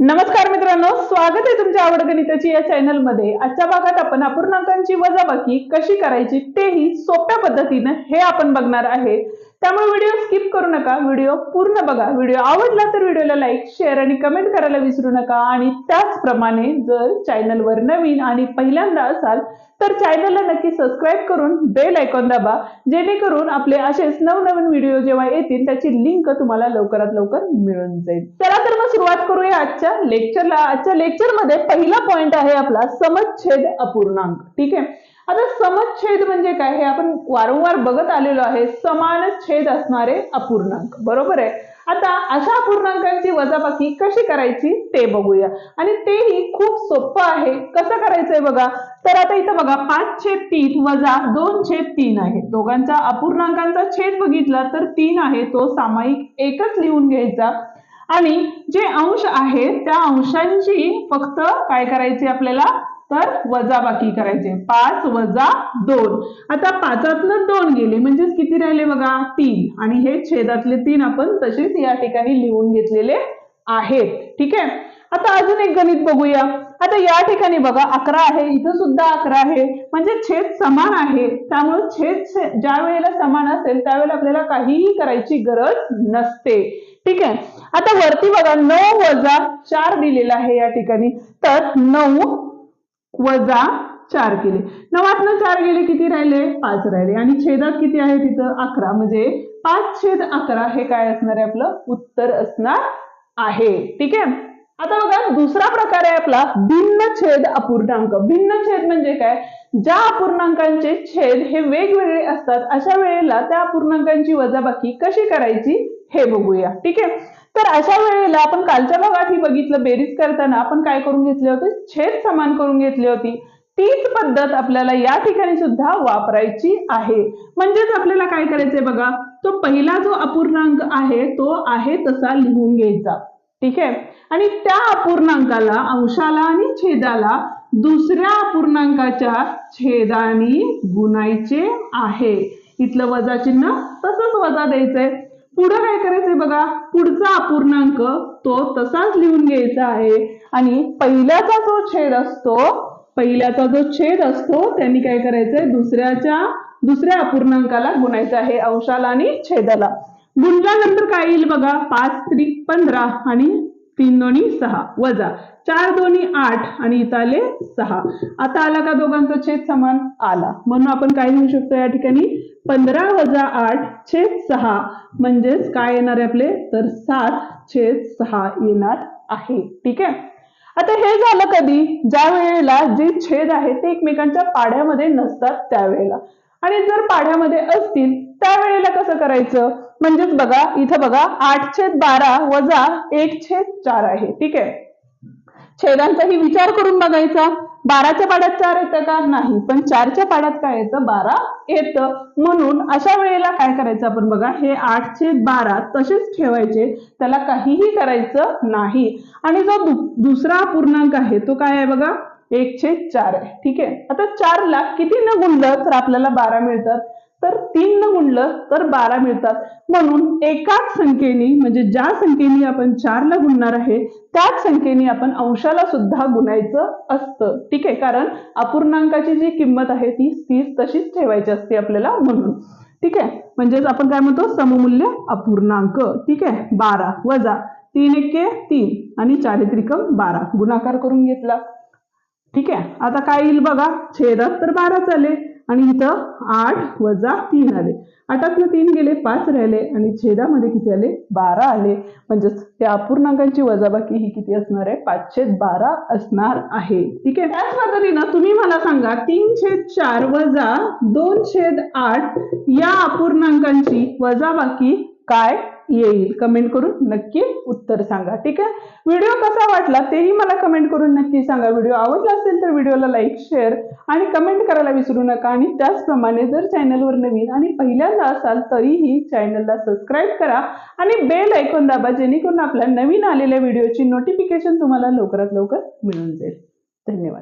नमस्कार मित्रांनो स्वागत आहे तुमच्या आवड गणिताची या चॅनलमध्ये. आजच्या भागात आपण अपूर्णांकांची वजाबाकी कशी करायची तेही सोप्या पद्धतीनं हे आपण बघणार आहे. त्यामुळे व्हिडिओ स्किप करू नका. व्हिडिओ पूर्ण बघा. व्हिडिओ आवडला तर व्हिडिओला लाईक शेअर आणि कमेंट करायला विसरू नका. आणि त्याचप्रमाणे जर चॅनलवर नवीन आणि पहिल्यांदा असाल तर चॅनलला नक्की सबस्क्राईब करून बेल आयकॉन दाबा. जेणेकरून आपले असेच नवनवीन व्हिडिओ जेव्हा येतील त्याची लिंक तुम्हाला लवकरात लवकर मिळून जाईल. चला तर मग सुरुवात करूया आजच्या लेक्चरला आजच्या लेक्चरमध्ये पहिला पॉइंट आहे आपला समच्छेद अपूर्णांक. ठीक आहे? आता समच्छेद म्हणजे काय? हे आपण वारंवार बघत आलेलो आहे. समान छेद असणारे अपूर्णांक. बरोबर आहे? आता अशा अपूर्णांकांची वजाबाकी कशी करायची? ते बघूया. आणि तेही खूप सोपं आहे. कसं करायचंय बघा? तर आता इथं बघा पाच छेद तीन वजा दोन छेद तीन आहे. दोघांचा अपूर्णांकांचा छेद बघितला तर तीन आहे. तो सामायिक एकच लिहून घ्यायचा. आणि जे अंश आहेत त्या अंशांची फक्त काय करायची आपल्याला? तर वजाबाकी करायचे. पाच वजा दोन. आता पाचातनं दोन गेले म्हणजेच किती राहिले बघा? तीन. आणि हे छेदातले तीन आपण तसेच या ठिकाणी लिहून घेतलेले आहेत. ठीक आहे? आता अजून एक गणित बघूया. आता या ठिकाणी बघा अकरा आहे. इथं सुद्धा अकरा आहे. म्हणजे छेद समान आहे. त्यामुळे छेद ज्या वेळेला समान असेल त्यावेळेला आपल्याला काहीही करायची गरज नसते. ठीक आहे? आता वरती बघा नऊ वजा चार दिलेला आहे या ठिकाणी. तर नऊ वजा चार केले. नवातनं चार गेले किती राहिले? पाच राहिले. आणि छेदात किती आहे तिथं? अकरा. म्हणजे पाच छेद अकरा हे काय असणार आहे आपलं? उत्तर असणार आहे. ठीक आहे? आता बघा दुसरा प्रकार आहे आपला भिन्न छेद अपूर्णांक. भिन्न छेद म्हणजे काय? ज्या अपूर्णांकांचे छेद हे वेगवेगळे असतात अशा वेळेला त्या अपूर्णांकांची वजाबाकी कशी करायची? हे बघूया. ठीक आहे? तर अशा वेळेला आपण कालच्या भागात ही बघितलं बेरीज करताना आपण काय करून घेतले होते? छेद समान करून घेतली होती. तीच पद्धत आपल्याला या ठिकाणी सुद्धा वापरायची आहे. म्हणजेच आपल्याला काय करायचंय बघा? तो पहिला जो अपूर्णांक आहे तो आहे तसा लिहून घ्यायचा. ठीक आहे? आणि त्या अपूर्णांकाला अंशाला आणि छेदाला दुसऱ्या अपूर्णांकाच्या छेदाने गुणायचे आहे. इथलं वजा चिन्ह तसंच वजा द्यायचंय. पुढं काय करायचंय बघा? पुढचा अपूर्णांक तो तसाच लिहून घ्यायचा आहे. आणि पहिल्याचा जो छेद असतो पहिल्याचा जो छेद असतो त्यांनी काय करायचंय? दुसऱ्याच्या दुसऱ्या अपूर्णांकाला गुणायचं आहे अंशाला आणि छेदाला. गुणल्यानंतर काय येईल बघा? पाच त्रिक पंधरा आणि तीन दोन्ही सहा. वजा. चार दोन्ही आठ आणि इथं आले सहा. आता आला का दोघांचा छेद समान? आला. म्हणून आपण काय लिहू शकतो या ठिकाणी? पंधरा वजा आठ छेद सहा. म्हणजेच काय येणार आहे आपले? तर सात छेद सहा येणार आहे. ठीक आहे? आता हे झालं कधी? ज्या वेळेला जे छेद आहे ते एकमेकांच्या पाड्यामध्ये नसतात त्यावेळेला. आणि जर पाड्यामध्ये असतील त्यावेळेला कसं करायचं? म्हणजेच बघा इथं बघा आठ छेद बारा वजा एक छेद चार आहे. ठीक आहे? छेदांचाही विचार करून बघायचा. बाराच्या पाड्यात चार येतं का? नाही. पण चारच्या पाड्यात काय येतं? बारा येतं. म्हणून अशा वेळेला काय करायचं आपण बघा? हे आठ छेद बारा तसेच ठेवायचे. त्याला काहीही करायचं नाही. आणि जो दु- दुसरा पूर्णांक आहे तो काय आहे बघा? एक छेद चार आहे. ठीक आहे? आता चारला किती न गुणलं तर आपल्याला बारा मिळतात. तर तीन न गुणलं तर बारा मिळतात. म्हणून एकाच संख्येने म्हणजे ज्या संख्येने आपण चारला गुणणार आहे त्याच संख्येने आपण अंशाला सुद्धा गुणायचं असतं. ठीक आहे? कारण अपूर्णांकाची जी किंमत आहे ती तीच तशीच ठेवायची असते आपल्याला म्हणून. ठीक आहे? म्हणजेच आपण काय म्हणतो? सममूल्य अपूर्णांक. ठीक आहे? बारा वजा तीन एके तीन आणि चारित्रिकम बारा. गुणाकार करून घेतला. ठीक आहे? आता काय येईल बघा? छेदात तर बारा चालेल आणि इथं आठ वजा तीन आले. आठातनं तीन गेले पाच राहिले आणि छेदामध्ये किती आले? बारा आले. म्हणजेच त्या अपूर्णांकांची वजाबाकी ही किती असणार आहे? पाचशे बारा असणार आहे. ठीक आहे? त्याच पद्धतीनं तुम्ही मला सांगा तीन छेद चार वजा दोन छेद आठ या अपूर्णांकांची वजाबाकी काय? येईल. कमेंट करून नक्की उत्तर सांगा. ठीक आहे? व्हिडिओ कसा वाटला तेही मला कमेंट करून नक्की सांगा. व्हिडिओ आवडला असेल तर व्हिडिओला लाईक शेअर आणि कमेंट करायला विसरू नका. आणि त्याचप्रमाणे जर चॅनलवर नवीन आणि पहिल्यांदा असाल तरीही चॅनलला सबस्क्राईब करा आणि बेल ऐकून दाबा. जेणेकरून आपल्या नवीन आलेल्या व्हिडिओची नोटिफिकेशन तुम्हाला लवकरात लवकर मिळून जाईल. धन्यवाद.